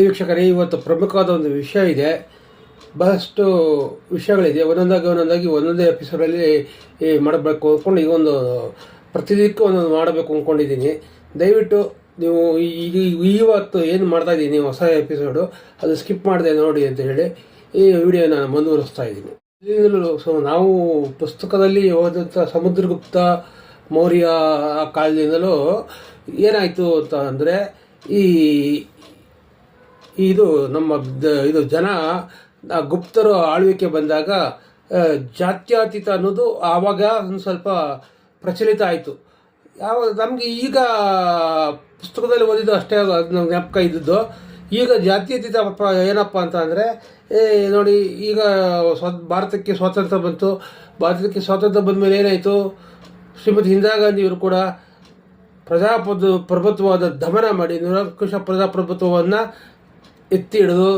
ವೀಕ್ಷಕರೇ ಇವತ್ತು ಪ್ರಮುಖವಾದ ಒಂದು ವಿಷಯ ಇದೆ. ಬಹಳಷ್ಟು ವಿಷಯಗಳಿದೆ. ಒಂದೊಂದಾಗಿ ಒಂದೊಂದಾಗಿ ಒಂದೊಂದೇ ಎಪಿಸೋಡಲ್ಲಿ ಈ ಮಾಡಬೇಕು ಅಂದ್ಕೊಂಡು ಈಗ ಒಂದು ಪ್ರತಿದಿನಕ್ಕೂ ಒಂದೊಂದು ಮಾಡಬೇಕು ಅಂದ್ಕೊಂಡಿದ್ದೀನಿ ದಯವಿಟ್ಟು ನೀವು ಈ- ಇವತ್ತು ಏನು ಮಾಡ್ತಾ ಇದ್ದೀನಿ ಹೊಸ ಎಪಿಸೋಡು ಅದು ಸ್ಕಿಪ್ ಮಾಡಿದೆ ನೋಡಿ ಅಂತ ಹೇಳಿ ಈ ವಿಡಿಯೋ ನಾನು ಮುಂದುವರಿಸ್ತಾ ಇದ್ದೀನಿ. ಸೊ ನಾವು ಪುಸ್ತಕದಲ್ಲಿ ಓದಂಥ ಸಮುದ್ರಗುಪ್ತ ಮೌರ್ಯ ಕಾಲದಿಂದಲೂ ಏನಾಯಿತು ಅಂತ ಅಂದರೆ ಈ ಇದು ನಮ್ಮ ಇದು ಜನ ಗುಪ್ತರು ಆಳ್ವಿಕೆ ಬಂದಾಗ ಜಾತ್ಯಾತೀತ ಅನ್ನೋದು ಆವಾಗ ಒಂದು ಸ್ವಲ್ಪ ಪ್ರಚಲಿತ ಆಯಿತು. ಯಾವ, ನಮಗೆ ಈಗ ಪುಸ್ತಕದಲ್ಲಿ ಓದಿದ್ದು ಅಷ್ಟೇ ನಮ್ಗೆ ಜ್ಞಾಪಕ ಇದ್ದಿದ್ದು. ಈಗ ಜಾತ್ಯತೀತ ಏನಪ್ಪ ಅಂತ ಅಂದರೆ ನೋಡಿ, ಈಗ ಸ್ವ, ಭಾರತಕ್ಕೆ ಸ್ವಾತಂತ್ರ್ಯ ಬಂತು. ಭಾರತಕ್ಕೆ ಸ್ವಾತಂತ್ರ್ಯ ಬಂದ ಮೇಲೆ ಏನಾಯಿತು? ಶ್ರೀಮತಿ ಇಂದಿರಾ ಗಾಂಧಿಯವರು ಕೂಡ ಪ್ರಜಾಪ್ರಭುತ್ವದ ದಮನ ಮಾಡಿ, ನಿರಂಕುಶ ಪ್ರಜಾಪ್ರಭುತ್ವವನ್ನು ಎತ್ತಿ ಹಿಡಿದು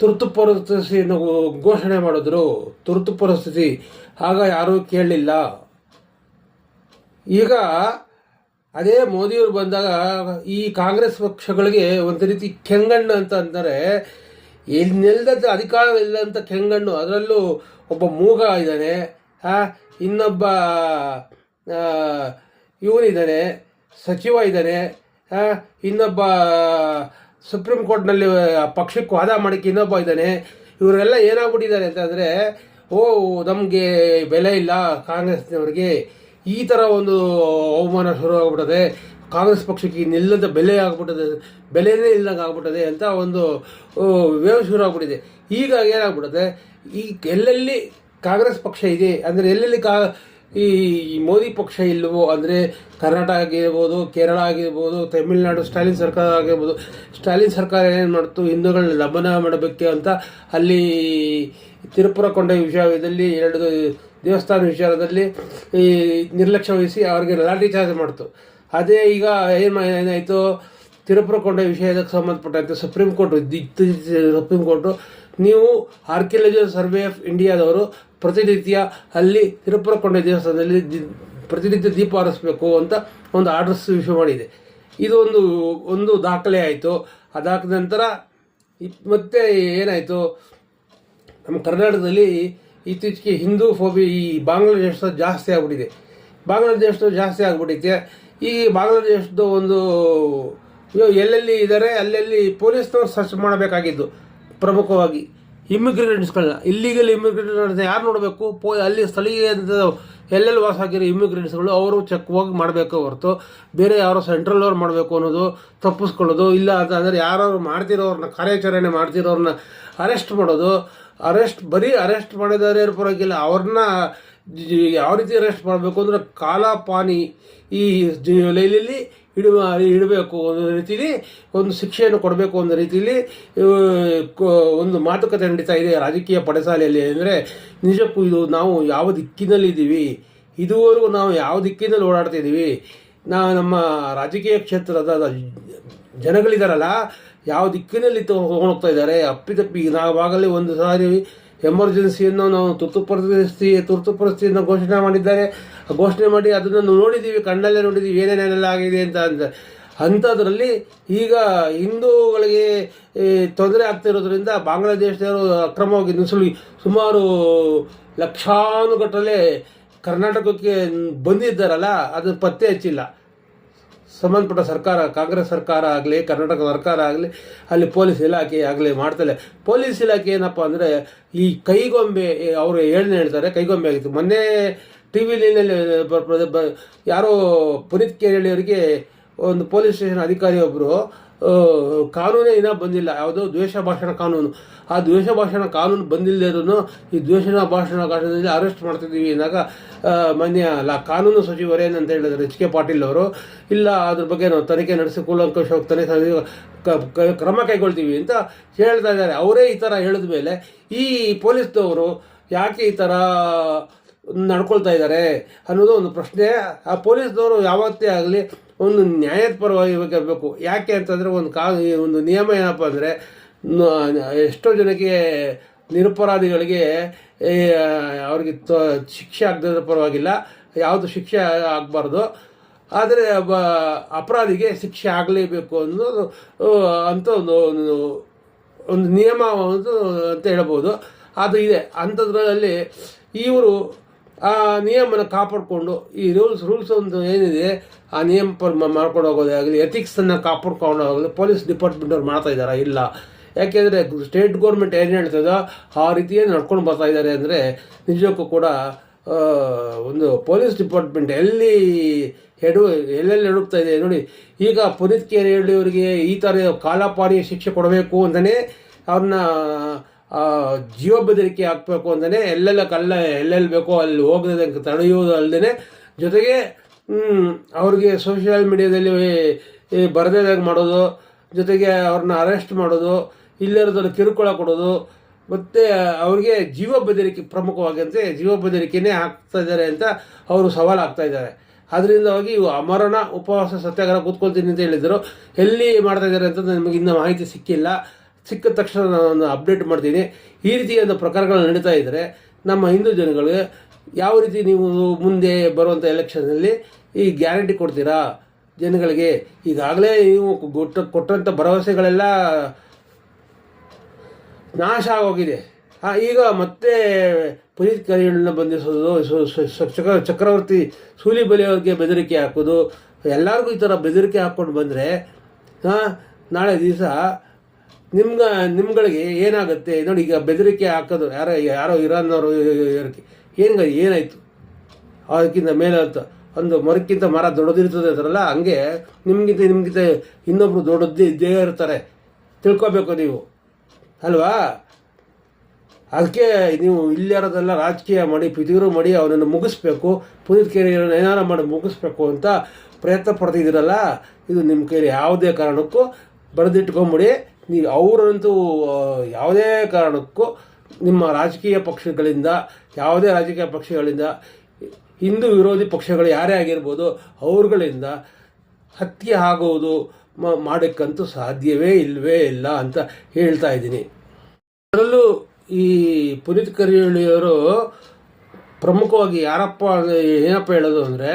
ತುರ್ತು ಪರಿಸ್ಥಿತಿಯನ್ನು ಘೋಷಣೆ ಮಾಡಿದ್ರು. ತುರ್ತು ಪರಿಸ್ಥಿತಿ. ಆಗ ಯಾರೂ ಕೇಳಲಿಲ್ಲ. ಈಗ ಅದೇ ಮೋದಿಯವರು ಬಂದಾಗ ಈ ಕಾಂಗ್ರೆಸ್ ಪಕ್ಷಗಳಿಗೆ ಒಂದು ರೀತಿ ಕೆಂಗಣ್ಣು ಅಂತ ಅಂದರೆ ಇನ್ನೆಲ್ಲದ ಅಧಿಕಾರ ಅಂತ ಕೆಂಗಣ್ಣು, ಅದರಲ್ಲೂ ಒಬ್ಬ ಮೂಗ ಇದ್ದಾನೆ. ಇನ್ನೊಬ್ಬ ಇವನಿದ್ದಾನೆ, ಸಚಿವ ಇದ್ದಾನೆ. ಇನ್ನೊಬ್ಬ ಸುಪ್ರೀಂ ಕೋರ್ಟ್ನಲ್ಲಿ ಪಕ್ಷಕ್ಕೆ ವಾದ ಮಾಡೋಕ್ಕೆ ಇನ್ನೊಬ್ಬ ಇದ್ದಾನೆ. ಇವರೆಲ್ಲ ಏನಾಗ್ಬಿಟ್ಟಿದ್ದಾರೆ ಅಂತಂದರೆ ಓ, ನಮಗೆ ಬೆಲೆ ಇಲ್ಲ, ಕಾಂಗ್ರೆಸ್ನವ್ರಿಗೆ ಈ ಥರ ಒಂದು ಅವಮಾನ ಶುರು ಆಗ್ಬಿಟ್ಟದೆ. ಕಾಂಗ್ರೆಸ್ ಪಕ್ಷಕ್ಕೆ ನಿಲ್ಲದ ಬೆಲೆ ಆಗ್ಬಿಟ್ಟದೆ, ಬೆಲೆನೇ ಇಲ್ಲದಂಗೆ ಆಗ್ಬಿಟ್ಟದೆ ಅಂತ ಒಂದು ವೇವ್ ಶುರು ಆಗ್ಬಿಟ್ಟಿದೆ. ಈಗ ಏನಾಗ್ಬಿಡುತ್ತೆ ಈ ಎಲ್ಲೆಲ್ಲಿ ಕಾಂಗ್ರೆಸ್ ಪಕ್ಷ ಇದೆ, ಅಂದರೆ ಎಲ್ಲೆಲ್ಲಿ ಕಾ ಈ ಮೋದಿ ಪಕ್ಷ ಇಲ್ಲವೋ, ಅಂದರೆ ಕರ್ನಾಟಕ ಆಗಿರ್ಬೋದು ಕೇರಳ ಆಗಿರ್ಬೋದು, ತಮಿಳುನಾಡು, ಸ್ಟಾಲಿನ್ ಸರ್ಕಾರ ಆಗಿರ್ಬೋದು, ಸ್ಟಾಲಿನ್ ಸರ್ಕಾರ ಏನು ಮಾಡ್ತು, ಹಿಂದೂಗಳನ್ನ ದಮನ ಮಾಡಬೇಕು ಅಂತ ಅಲ್ಲಿ ತಿರುಪುರ ಕೊಂಡ ವಿಷಯದಲ್ಲಿ, ಎರಡು ದೇವಸ್ಥಾನ ವಿಚಾರದಲ್ಲಿ ಈ ನಿರ್ಲಕ್ಷ್ಯ ವಹಿಸಿ ಅವ್ರಿಗೆ ಲಾಠಿ ಚಾರ್ಜ್ ಮಾಡ್ತು. ಅದೇ ಈಗ ಏನು ಏನಾಯಿತು? ತಿರುಪುರ ಕೊಂಡ ವಿಷಯಕ್ಕೆ ಸಂಬಂಧಪಟ್ಟಂತೆ ಸುಪ್ರೀಂ ಕೋರ್ಟ್ ಇತ್ತೀಚೆಗೆ ಸುಪ್ರೀಂ ಕೋರ್ಟು ನೀವು ಆರ್ಕಿಯಾಲಜಿಕಲ್ ಸರ್ವೆ ಆಫ್ ಇಂಡಿಯಾದವರು ಪ್ರತಿನಿತ್ಯ ಅಲ್ಲಿ ತಿರುಪುರ ಕೊಂಡ ದೇವಸ್ಥಾನದಲ್ಲಿ ಪ್ರತಿನಿತ್ಯ ದೀಪ ಆರಿಸಬೇಕು ಅಂತ ಒಂದು ಆರ್ಡರ್ಸ್ ಇಶ್ಯೂ ಮಾಡಿದೆ. ಇದು ಒಂದು ಒಂದು ದಾಖಲೆ ಆಯಿತು. ಅದಾದ ನಂತರ ಮತ್ತೆ ಏನಾಯಿತು? ನಮ್ಮ ಕರ್ನಾಟಕದಲ್ಲಿ ಇತ್ತೀಚೆಗೆ ಹಿಂದೂ ಫೋಬಿ ಈ ಬಾಂಗ್ಲಾದೇಶ ಜಾಸ್ತಿ ಆಗ್ಬಿಟ್ಟಿದೆ. ಬಾಂಗ್ಲಾದೇಶದ ಜಾಸ್ತಿ ಆಗ್ಬಿಟ್ಟಿದೆ. ಈ ಬಾಂಗ್ಲಾದೇಶದ ಒಂದು ಎಲ್ಲೆಲ್ಲಿ ಇದ್ದಾರೆ ಅಲ್ಲೆಲ್ಲಿ ಪೊಲೀಸ್ನವ್ರು ಸರ್ಚ್ ಮಾಡಬೇಕಾಗಿದ್ದು, ಪ್ರಮುಖವಾಗಿ. ಇಮಿಗ್ರೆಂಟ್ಸ್ಗಳನ್ನ ಇಲ್ಲಿಗಲ್ ಇಮಿಗ್ರೆಂಟ್ ಯಾರು ನೋಡಬೇಕು? ಪೋ, ಅಲ್ಲಿ ಸ್ಥಳೀಯ ಎಲ್ಲೆಲ್ಲಿ ವಾಸ ಆಗಿರೋ ಇಮಿಗ್ರೆಂಟ್ಸ್ಗಳು ಅವರು ಚೆಕ್ ಹೋಗಿ ಮಾಡಬೇಕು ಹೊರತು. ಬೇರೆ ಯಾರೋ ಸೆಂಟ್ರಲ್ ಅವ್ರು ಮಾಡಬೇಕು ಅನ್ನೋದು ತಪ್ಪಿಸ್ಕೊಳ್ಳೋದು. ಇಲ್ಲ ಅಂತಂದರೆ ಯಾರು ಮಾಡ್ತಿರೋರನ್ನ ಕಾರ್ಯಾಚರಣೆ ಮಾಡ್ತಿರೋರನ್ನ ಅರೆಸ್ಟ್ ಮಾಡೋದು. ಅರೆಸ್ಟ್ ಬರೀ ಅರೆಸ್ಟ್ ಮಾಡಿದರೆ ಪರವಾಗಿಲ್ಲ ಅವ್ರನ್ನ ಯಾವ ರೀತಿ ಅರೆಸ್ಟ್ ಮಾಡಬೇಕು ಅಂದರೆ ಕಾಲಾಪಾನಿ ಈ ಜಿ- ಇಡುವ ಇಡಬೇಕು ಒಂದು ರೀತಿಯಲ್ಲಿ ಒಂದು ಶಿಕ್ಷೆಯನ್ನು ಕೊಡಬೇಕು ಒಂದು ರೀತಿಯಲ್ಲಿ ಒಂದು ಮಾತುಕತೆ ನಡೀತಾ ಇದೆ ರಾಜಕೀಯ ಪಡೆಸಾಲೆಯಲ್ಲಿ ಅಂದರೆ, ನಿಜಕ್ಕೂ ಇದು ನಾವು ಯಾವ ದಿಕ್ಕಿನಲ್ಲಿದ್ದೀವಿ ಇದುವರೆಗೂ ನಾವು ಯಾವ ದಿಕ್ಕಿನಲ್ಲಿ ಓಡಾಡ್ತಿದ್ದೀವಿ ನಾವು ನಮ್ಮ ರಾಜಕೀಯ ಕ್ಷೇತ್ರದ ಜನಗಳಿದಾರಲ್ಲ, ಯಾವ ದಿಕ್ಕಿನಲ್ಲಿ ಹೋಗ್ತಾ ಇದ್ದಾರೆ? ಅಪ್ಪಿತಪ್ಪಿ, ನಾವಾಗಲೇ ಒಂದು ಸಾರಿ ಎಮರ್ಜೆನ್ಸಿಯನ್ನು ನಾವು ತುರ್ತು ಪರಿಸ್ಥಿತಿ, ತುರ್ತು ಪರಿಸ್ಥಿತಿಯನ್ನು ಘೋಷಣೆ ಮಾಡಿದ್ದಾರೆ. ಘೋಷಣೆ ಮಾಡಿ ಅದನ್ನು ನೋಡಿದ್ದೀವಿ ಕಣ್ಣಲ್ಲೇ ನೋಡಿದ್ದೀವಿ ಏನೇನೆಲ್ಲ ಆಗಿದೆ ಅಂತ ಅಂತ ಅಂಥದ್ರಲ್ಲಿ ಈಗ ಹಿಂದೂಗಳಿಗೆ ತೊಂದರೆ ಆಗ್ತಿರೋದ್ರಿಂದ ಬಾಂಗ್ಲಾದೇಶದವರು ಅಕ್ರಮವಾಗಿ ನುಸುಳಿ, ಸುಮಾರು ಲಕ್ಷಾನುಗಟ್ಟಲೆ ಕರ್ನಾಟಕಕ್ಕೆ ಬಂದಿದ್ದಾರಲ್ಲ, ಅದು ಪತ್ತೆ ಹಚ್ಚಿಲ್ಲ. ಸಂಬಂಧಪಟ್ಟ ಸರ್ಕಾರ, ಕಾಂಗ್ರೆಸ್ ಸರ್ಕಾರ ಆಗಲಿ, ಕರ್ನಾಟಕ ಸರ್ಕಾರ ಆಗಲಿ, ಅಲ್ಲಿ ಪೊಲೀಸ್ ಇಲಾಖೆ ಆಗಲಿ ಮಾಡ್ತಾರೆ ಪೊಲೀಸ್ ಇಲಾಖೆ ಏನಪ್ಪ ಅಂದರೆ, ಈ ಕೈಗೊಂಬೆ, ಅವರು ಏಳನೇ ಹೇಳ್ತಾರೆ, ಕೈಗೊಂಬೆ ಆಗಿತ್ತು. ಮೊನ್ನೆ ಟಿ ವಿಲಿನಲ್ಲಿ ಯಾರೋ ಪುನೀತ್ ಕೇರಳಿ ಅವರಿಗೆ ಒಂದು ಪೊಲೀಸ್ ಸ್ಟೇಷನ್ ಅಧಿಕಾರಿ ಒಬ್ಬರು ಕಾನೂನೇ ಇನ್ನೂ ಬಂದಿಲ್ಲ. ಯಾವುದೋ ದ್ವೇಷ ಭಾಷಣ ಕಾನೂನು. ಆ ದ್ವೇಷ ಭಾಷಣ ಕಾನೂನು ಬಂದಿಲ್ಲದೇ ಈ ದ್ವೇಷ ಭಾಷಣ ಕಾನೂನಲ್ಲಿ ಅರೆಸ್ಟ್ ಮಾಡ್ತಿದ್ದೀವಿ ಅಂದಾಗ ಮಾನ್ಯ ಲಾ, ಕಾನೂನು ಸಚಿವರೇನಂತ ಹೇಳಿದ್ರು ಎಚ್ ಕೆ ಪಾಟೀಲ್ ಅವರು, ಇಲ್ಲ ಅದ್ರ ಬಗ್ಗೆ ನಾವು ತನಿಖೆ ನಡೆಸಿ ಕೂಲಂಕಷವಾಗಿ ತನಿಖೆ ಕ್ರಮ ಕೈಗೊಳ್ತೀವಿ ಅಂತ ಹೇಳ್ತಾ ಇದ್ದಾರೆ. ಅವರೇ ಈ ಥರ ಹೇಳಿದ ಮೇಲೆ ಈ ಪೊಲೀಸ್ದವರು ಯಾಕೆ ಈ ಥರ ನಡ್ಕೊಳ್ತಾ ಇದ್ದಾರೆ ಅನ್ನೋದು ಒಂದು ಪ್ರಶ್ನೆ. ಆ ಪೊಲೀಸ್ನವರು ಯಾವತ್ತೇ ಆಗಲಿ ಒಂದು ನ್ಯಾಯದ ಪರವಾಗಿ ಇರಬೇಕು ಯಾಕೆ ಅಂತಂದರೆ ಒಂದು ಕಾ, ಒಂದು ನಿಯಮ ಏನಪ್ಪ ಅಂದರೆ ಎಷ್ಟೋ ಜನಕ್ಕೆ ನಿರಪರಾಧಿಗಳಿಗೆ ಅವ್ರಿಗೆ ತ, ಶಿಕ್ಷೆ ಆಗದ ಪರವಾಗಿಲ್ಲ. ಯಾವುದು ಶಿಕ್ಷೆ ಆಗಬಾರ್ದು. ಆದರೆ ಒಬ್ಬ ಅಪರಾಧಿಗೆ ಶಿಕ್ಷೆ ಆಗಲೇಬೇಕು ಅನ್ನೋದು ಅಂತ ಒಂದು ಒಂದು ನಿಯಮ ಅಂತ ಹೇಳ್ಬೋದು. ಅದು ಇದೆ. ಅಂಥದ್ರಲ್ಲಿ ಇವರು ಆ ನಿಯಮನ ಕಾಪಾಡಿಕೊಂಡು, ಈ ರೂಲ್ಸ್ ರೂಲ್ಸ್ ಒಂದು ಏನಿದೆ, ಆ ನಿಯಮ ಪ- ಮಾಡ್ಕೊಂಡು ಆಗಲಿ ಎಥಿಕ್ಸನ್ನು ಕಾಪಾಡ್ಕೊಂಡು ಹೋಗೋದು ಪೊಲೀಸ್ ಡಿಪಾರ್ಟ್ಮೆಂಟ್ ಅವ್ರು ಮಾಡ್ತಾ ಇದ್ದಾರಾ? ಇಲ್ಲ. ಯಾಕೆಂದರೆ ಸ್ಟೇಟ್ ಗೌರ್ಮೆಂಟ್ ಏನು ಹೇಳ್ತದೋ, ಆ ರೀತಿಯೇ ನಡ್ಕೊಂಡು ಬರ್ತಾ ಇದ್ದಾರೆ ಅಂದರೆ, ನಿಜಕ್ಕೂ ಕೂಡ ಒಂದು ಪೊಲೀಸ್ ಡಿಪಾರ್ಟ್ಮೆಂಟ್ ಎಲ್ಲಿ ಹೆಡು ಎಲ್ಲೆಲ್ಲಿ ಹೆಡುಗ್ತಾ ಇದೆ ನೋಡಿ, ಈಗ ಪುನೀತ್ ಕೇರಿಹಳ್ಳಿ ಅವರಿಗೆ ಈ ಥರ ಕಾಲಾಪಾನಿ ಶಿಕ್ಷೆ ಕೊಡಬೇಕು ಅಂತಲೇ ಅವ್ರನ್ನ ಜೀವ ಬೆದರಿಕೆ ಹಾಕಬೇಕು ಅಂತಲೇ ಎಲ್ಲೆಲ್ಲ ಕಲ್ಲ ಎಲ್ಲೆಲ್ಲಿ ಬೇಕೋ ಅಲ್ಲಿ ಹೋಗದಂಗೆ ತಡೆಯುವುದು ಅಲ್ಲದೆ ಜೊತೆಗೆ ಅವ್ರಿಗೆ ಸೋಷಿಯಲ್ ಮೀಡಿಯಾದಲ್ಲಿ ಬರದೇದಾಗ ಮಾಡೋದು, ಜೊತೆಗೆ ಅವ್ರನ್ನ ಅರೆಸ್ಟ್ ಮಾಡೋದು ಇಲ್ಲಿರೋದನ್ನು ಕಿರುಕುಳ ಕೊಡೋದು, ಮತ್ತು ಅವ್ರಿಗೆ ಜೀವ ಬೆದರಿಕೆ ಪ್ರಮುಖವಾಗಂತೆ ಜೀವ ಬೆದರಿಕೆನೇ ಹಾಕ್ತಾ ಇದ್ದಾರೆ ಅಂತ ಅವರು ಸವಾಲು ಆಗ್ತಾ ಇದ್ದಾರೆ. ಅದರಿಂದಾಗಿ ಇವು ಅಮರಣ, ಉಪವಾಸ, ಸತ್ಯಾಗ್ರಹ ಕೂತ್ಕೊಳ್ತೀನಿ ಅಂತ ಹೇಳಿದರು. ಎಲ್ಲಿ ಮಾಡ್ತಾ ಇದ್ದಾರೆ ಅಂತ ನಮಗೆ ಇನ್ನೂ ಮಾಹಿತಿ ಸಿಕ್ಕಿಲ್ಲ. ಸಿಕ್ಕಿದ ತಕ್ಷಣ ನಾನು ಅಪ್ಡೇಟ್ ಮಾಡ್ತೀನಿ. ಈ ರೀತಿಯಾದ ಪ್ರಕಾರಗಳು ನಡೀತಾ ಇದ್ದರೆ ನಮ್ಮ ಹಿಂದೂ ಜನಗಳಿಗೆ ಯಾವ ರೀತಿ ನೀವು ಮುಂದೆ ಬರುವಂಥ ಎಲೆಕ್ಷನಲ್ಲಿ ಈ ಗ್ಯಾರಂಟಿ ಕೊಡ್ತೀರಾ? ಜನಗಳಿಗೆ ಈಗಾಗಲೇ ನೀವು ಕೊಟ್ಟ ಕೊಟ್ಟಂಥ ಭರವಸೆಗಳೆಲ್ಲ ನಾಶ ಆಗೋಗಿದೆ. ಈಗ ಮತ್ತೆ ಪುನೀತ್ ಕರಿಯಣ್ಣನ ಬಂಧಿಸೋದು ಚಕ್ರವರ್ತಿ ಸೂಲಿಬಲಿ ಅವ್ರಿಗೆ ಬೆದರಿಕೆ ಹಾಕೋದು. ಎಲ್ಲರಿಗೂ ಈ ಥರ ಬೆದರಿಕೆ ಹಾಕ್ಕೊಂಡು ಬಂದರೆ ನಾಳೆ ದಿವಸ ನಿಮ್ಗ, ನಿಮ್ಗಳಿಗೆ ಏನಾಗುತ್ತೆ? ನೋಡಿ, ಈಗ ಬೆದರಿಕೆ ಹಾಕೋದು, ಯಾರೋ ಯಾರೋ ಇರಾನ್ನವರು ಏನು ಏನಾಯಿತು? ಅದಕ್ಕಿಂತ ಮೇಲೆ ಅಂತ ಒಂದು ಮರಕ್ಕಿಂತ ಮರ ದೊಡ್ಡದಿರ್ತದೆ ಅಂತಾರಲ್ಲ, ಹಂಗೆ ನಿಮ್ಗಿಂತ ನಿಮ್ಗಿಂತ ಇನ್ನೊಬ್ರು ದೊಡ್ಡದ್ದೇ ಇದ್ದೇ ಇರ್ತಾರೆ. ತಿಳ್ಕೊಬೇಕು ನೀವು. ಅಲ್ವಾ? ಅದಕ್ಕೆ ನೀವು ಇಲ್ಲಿರೋದೆಲ್ಲ ರಾಜಕೀಯ ಮಾಡಿ ಪಿತಿಗರು ಮಾಡಿ ಅವನನ್ನು ಮುಗಿಸ್ಬೇಕು. ಪುನೀತ್ ಕೇರಿಯನ್ನು ಏನಾರ ಮಾಡಿ ಮುಗಿಸ್ಬೇಕು ಅಂತ ಪ್ರಯತ್ನ ಪಡ್ತಿದ್ದೀರಲ್ಲ, ಇದು ನಿಮ್ಮ ಕೈಲಿ ಯಾವುದೇ ಕಾರಣಕ್ಕೂ ಬರೆದಿಟ್ಕೊಂಬಿಡಿ ನೀವು ಅವರಂತೂ ಯಾವುದೇ ಕಾರಣಕ್ಕೂ ನಿಮ್ಮ ರಾಜಕೀಯ ಪಕ್ಷಗಳಿಂದ, ಯಾವುದೇ ರಾಜಕೀಯ ಪಕ್ಷಗಳಿಂದ, ಹಿಂದೂ ವಿರೋಧಿ ಪಕ್ಷಗಳು ಯಾರೇ ಆಗಿರ್ಬೋದು, ಅವ್ರುಗಳಿಂದ ಹತ್ಯೆ ಆಗುವುದು ಮಾಡೋಕ್ಕಂತೂ ಸಾಧ್ಯವೇ ಇಲ್ಲವೇ ಇಲ್ಲ ಅಂತ ಹೇಳ್ತಾ ಇದ್ದೀನಿ. ಅದರಲ್ಲೂ ಈ ಪುನೀತ್ ಕರಿಯಳ್ಳಿಯವರು ಪ್ರಮುಖವಾಗಿ ಯಾರಪ್ಪ, ಏನಪ್ಪ ಹೇಳೋದು ಅಂದರೆ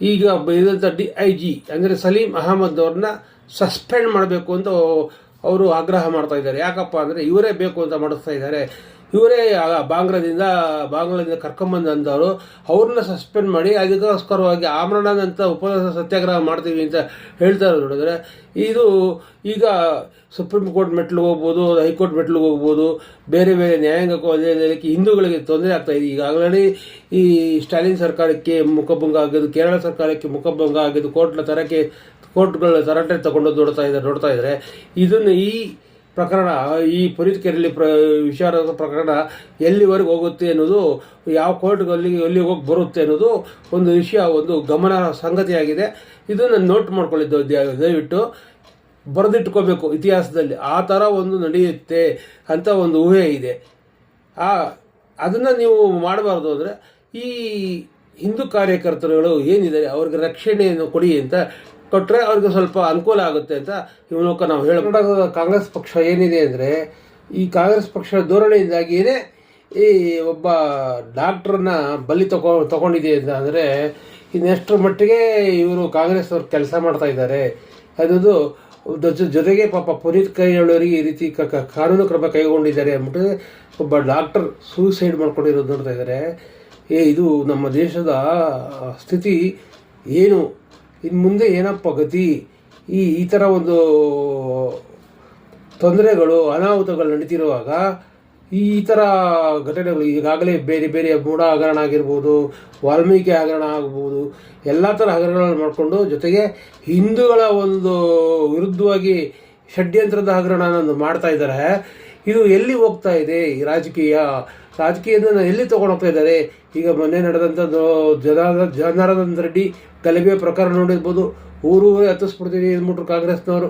ಈಗ ಇದಂಥ ಡಿ ಐ ಜಿ, ಅಂದರೆ ಸಲೀಂ ಅಹಮದ್ ಅವ್ರನ್ನ ಸಸ್ಪೆಂಡ್ ಮಾಡಬೇಕು ಅಂತ ಅವರು ಆಗ್ರಹ ಮಾಡ್ತಾ ಇದ್ದಾರೆ. ಯಾಕಪ್ಪ ಅಂದರೆ ಇವರೇ ಬೇಕು ಅಂತ ಮಾಡಿಸ್ತಾ ಇದ್ದಾರೆ. ಇವರೇ ಬಾಂಗ್ಲಾದಿಂದ ಬಾಂಗ್ಲಾದಿಂದ ಕರ್ಕೊಂಬಂದಂಥವ್ರು ಅವ್ರನ್ನ ಸಸ್ಪೆಂಡ್ ಮಾಡಿ ಅದಕ್ಕೋಸ್ಕರವಾಗಿ ಆಮರಣದಂಥ ಉಪವಾಸ ಸತ್ಯಾಗ್ರಹ ಮಾಡ್ತೀವಿ ಅಂತ ಹೇಳ್ತಾರೆ ನೋಡಿದ್ರೆ, ಇದು ಈಗ ಸುಪ್ರೀಂ ಕೋರ್ಟ್ ಮೆಟ್ಲಿಗೆ ಹೋಗ್ಬೋದು, ಹೈಕೋರ್ಟ್ ಮೆಟ್ಲಿಗೆ ಹೋಗ್ಬೋದು, ಬೇರೆ ಬೇರೆ ನ್ಯಾಯಾಂಗ ವಲಯಕ್ಕೆ ಹಿಂದೂಗಳಿಗೆ ತೊಂದರೆ ಆಗ್ತಾ ಇದೆ. ಈಗಾಗಲೇ ಈ ಸ್ಟಾಲಿನ್ ಸರ್ಕಾರಕ್ಕೆ ಮುಖಭಂಗ ಆಗಿದ್ದು, ಕೇರಳ ಸರ್ಕಾರಕ್ಕೆ ಮುಖಭಂಗ ಆಗಿದ್ದು, ಕೋರ್ಟ್ನ ತರಕ್ಕೆ, ಕೋರ್ಟ್ಗಳ ತರಾಟೆ ತಗೊಂಡು ನೋಡ್ತಾ ಇದ್ದಾರೆ ನೋಡ್ತಾ ಇದ್ದಾರೆ ಇದನ್ನು ಈ ಪ್ರಕರಣ, ಈ ಪುನೀತ್ ಕೆರೆಯಲ್ಲಿ ಪ್ರ, ವಿಚಾರದ ಪ್ರಕರಣ ಎಲ್ಲಿವರೆಗೆ ಹೋಗುತ್ತೆ ಅನ್ನೋದು, ಯಾವ ಕೋರ್ಟ್ಗಲ್ಲಿ ಎಲ್ಲಿ ಹೋಗಿ ಬರುತ್ತೆ ಅನ್ನೋದು ಒಂದು ವಿಷಯ, ಒಂದು ಗಮನ ಸಂಗತಿಯಾಗಿದೆ. ಇದನ್ನು ನೋಟ್ ಮಾಡ್ಕೊಳ್ಳಿದ್ದು ದಯವಿಟ್ಟು ಬರೆದಿಟ್ಕೋಬೇಕು ಇತಿಹಾಸದಲ್ಲಿ. ಆ ಥರ ಒಂದು ನಡೆಯುತ್ತೆ ಅಂತ ಒಂದು ಊಹೆ ಇದೆ. ಆ, ಅದನ್ನು ನೀವು ಮಾಡಬಾರ್ದು ಅಂದರೆ ಈ ಹಿಂದೂ ಕಾರ್ಯಕರ್ತರುಗಳು ಏನಿದ್ದಾರೆ, ಅವ್ರಿಗೆ ರಕ್ಷಣೆಯನ್ನು ಕೊಡಿ ಅಂತ ಕೊಟ್ಟರೆ ಅವ್ರಿಗೆ ಸ್ವಲ್ಪ ಅನುಕೂಲ ಆಗುತ್ತೆ ಅಂತ ಮೂಲಕ ನಾವು ಹೇಳ ಕಾಂಗ್ರೆಸ್ ಪಕ್ಷ ಏನಿದೆ ಅಂದರೆ, ಈ ಕಾಂಗ್ರೆಸ್ ಪಕ್ಷದ ಧೋರಣೆಯಿಂದಾಗಿಯೇ ಈ ಒಬ್ಬ ಡಾಕ್ಟ್ರನ್ನ ಬಲಿ ತಗೊ ತಗೊಂಡಿದೆ ಅಂತ ಅಂದರೆ, ಇನ್ನೆಷ್ಟರ ಮಟ್ಟಿಗೆ ಇವರು ಕಾಂಗ್ರೆಸ್ ಅವ್ರು ಕೆಲಸ ಮಾಡ್ತಾ ಇದ್ದಾರೆ. ಜೊ- ಜೊತೆಗೆ ಪಾಪ ಪುನೀತ್ ಕೈಯೊಳವರಿಗೆ ಈ ರೀತಿ ಕಾನೂನು ಕ್ರಮ ಕೈಗೊಂಡಿದ್ದಾರೆ ಅಂದ್ಬಿಟ್ಟು ಒಬ್ಬ ಡಾಕ್ಟರ್ ಸೂಸೈಡ್ ಮಾಡ್ಕೊಂಡಿರೋದು ನೋಡ್ತಾ ಇದ್ದಾರೆ. ಏ, ಇದು ನಮ್ಮ ದೇಶದ ಸ್ಥಿತಿ ಏನು? ಇನ್ನು ಮುಂದೆ ಏನಪ್ಪ ಗತಿ? ಈ ಈ ಥರ ಒಂದು ತೊಂದರೆಗಳು, ಅನಾಹುತಗಳು ನಡೀತಿರುವಾಗ ಈ ಥರ ಘಟನೆಗಳು ಈಗಾಗಲೇ ಬೇರೆ ಬೇರೆ ಮೂಢ ಹಗರಣ ಆಗಿರ್ಬೋದು, ವಾಲ್ಮೀಕಿ ಹಗರಣ ಆಗ್ಬೋದು, ಎಲ್ಲ ಥರ ಹಗರಣಗಳನ್ನು ಮಾಡಿಕೊಂಡು ಜೊತೆಗೆ ಹಿಂದೂಗಳ ಒಂದು ವಿರುದ್ಧವಾಗಿ ಷಡ್ಯಂತ್ರದ ಹಗರಣ ಮಾಡ್ತಾ ಇದ್ದಾರೆ. ಇದು ಎಲ್ಲಿ ಹೋಗ್ತಾ ಇದೆ ಈ ರಾಜಕೀಯ ರಾಜಕೀಯದಿಂದ ಎಲ್ಲಿ ತಗೊಂಡು ಹೋಗ್ತಾ ಇದ್ದಾರೆ? ಈಗ ಮೊನ್ನೆ ನಡೆದಂಥ ಜನ ಜನಾರ್ದನ್ ರೆಡ್ಡಿ ಗಲಭೆ ಪ್ರಕರಣ ನೋಡಿರ್ಬೋದು. ಊರು ಊರೇ ಹತ್ತಿಸ್ಬಿಡ್ತೀವಿ ಅಂದ್ಬಿಟ್ರು ಕಾಂಗ್ರೆಸ್ನವರು.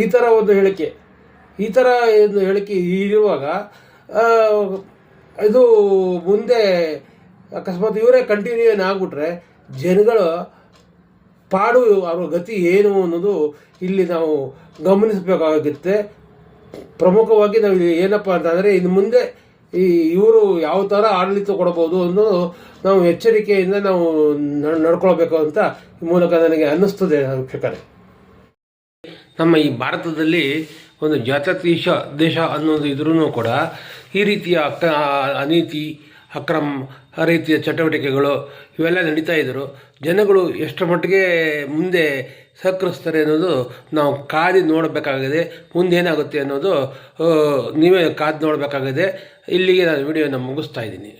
ಈ ಥರ ಒಂದು ಹೇಳಿಕೆ. ಈ ಥರ ಒಂದು ಹೇಳಿಕೆ ಇರುವಾಗ ಇದು ಮುಂದೆ ಅಕಸ್ಮಾತ್ ಇವರೇ ಕಂಟಿನ್ಯೂ ಆಗಿಬಿಟ್ರೆ ಜನಗಳು ಪಾಡು ಅವರ ಗತಿ ಏನು ಅನ್ನೋದು ಇಲ್ಲಿ ನಾವು ಗಮನಿಸಬೇಕಾಗುತ್ತೆ. ಪ್ರಮುಖವಾಗಿ ನಾವು ಏನಪ್ಪ ಅಂತಂದರೆ ಇನ್ನು ಮುಂದೆ ಈ ಇವರು ಯಾವ ಥರ ಆಡಳಿತ ಕೊಡಬಹುದು ಅನ್ನೋದು ನಾವು ಎಚ್ಚರಿಕೆಯಿಂದ ನಾವು ನಡ್ಕೊಳ್ಬೇಕು ಅಂತ ಮೂಲಕ ನನಗೆ ಅನ್ನಿಸ್ತದೆ ವೀಕ್ಷಕರೇ. ನಮ್ಮ ಈ ಭಾರತದಲ್ಲಿ ಒಂದು ಜಾತ್ಯತೀಶ ದೇಶ ಅನ್ನೋದು ಇದ್ರೂ ಕೂಡ ಈ ರೀತಿಯ ಅಕ್ರ, ಅನೀತಿ, ಅಕ್ರಮ ರೀತಿಯ ಚಟುವಟಿಕೆಗಳು ಇವೆಲ್ಲ ನಡೀತಾ ಇದ್ದರು. ಜನಗಳು ಎಷ್ಟರ ಮಟ್ಟಿಗೆ ಮುಂದೆ ಸಹಕರಿಸ್ತಾರೆ ಅನ್ನೋದು ನಾವು ಕಾದಿ ನೋಡಬೇಕಾಗಿದೆ. ಮುಂದೇನಾಗುತ್ತೆ ಅನ್ನೋದು ನೀವೇ ಕಾದು ನೋಡಬೇಕಾಗಿದೆ. ಇಲ್ಲಿಗೆ ನಾನು ವಿಡಿಯೋನ ಮುಗಿಸ್ತಾ ಇದ್ದೀನಿ.